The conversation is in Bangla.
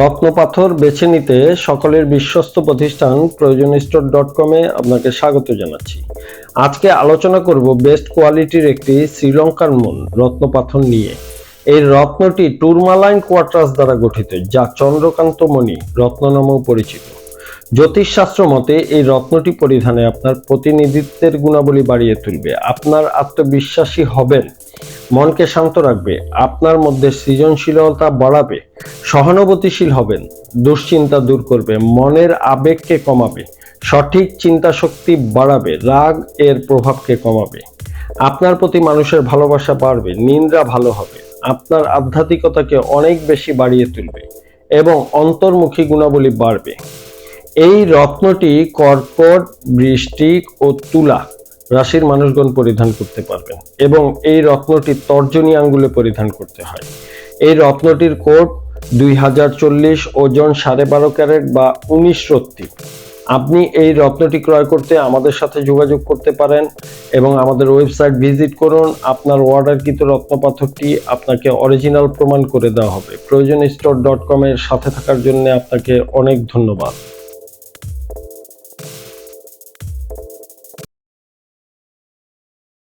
রত্নপাথর বেছে নিতে সকলের বিশ্বস্ত প্রতিষ্ঠান প্রয়োজন স্টোর ডট কমে আপনাকে স্বাগত জানাচ্ছি। আজকে আলোচনা করব বেস্ট কোয়ালিটির একটি শ্রীলঙ্কার মন রত্নপাথর নিয়ে। এই রত্নটি টুরমালাইন কোয়ার্টার্স দ্বারা গঠিত, যা চন্দ্রকান্ত মণি রত্ন নামেও পরিচিত। জ্যোতিষশাস্ত্র মতে এই রত্নটি পরিধানে আপনার প্রতিনিধিত্বের গুণাবলী বাড়িয়ে তুলবে। আপনার আত্মবিশ্বাসী হবেন। মনকে শান্ত রাখবে, আপনার মধ্যে সৃজনশীলতা বাড়াবে, সহানুভূতিশীল হবেন, দুশ্চিন্তা দূর করবে, মনের আবেগকে কমাবে, সঠিক চিন্তা শক্তি বাড়াবে, রাগ এর প্রভাবকে কমাবে। আপনার প্রতি মানুষের ভালোবাসা বাড়বে নিন্দ্রা ভালো হবে, আপনার আধ্যাত্মিকতাকে অনেক বেশি বাড়িয়ে তুলবে এবং অন্তর্মুখী গুণাবলী বাড়বে। এই রত্নটি কর্কট, বৃষ্টিক ও তুলা রাশির মানুষগণ পরিধান করতে পারবেন এবং এই রত্নটি তর্জনী আঙ্গুলে পরিধান করতে হয়। এই রত্নটির কোট দুই হাজার চল্লিশ, ওজন সাড়ে বারো ক্যারেট বা উনিশ রত্তি। আপনি এই রত্নটি ক্রয় করতে আমাদের সাথে যোগাযোগ করতে পারেন এবং আমাদের ওয়েবসাইট ভিজিট করুন। আপনার অর্ডারকৃত রত্নপাথরটি আপনাকে অরিজিনাল প্রমাণ করে দেওয়া হবে। প্রয়োজন স্টোর ডট কমের সাথে থাকার জন্য আপনাকে অনেক ধন্যবাদ।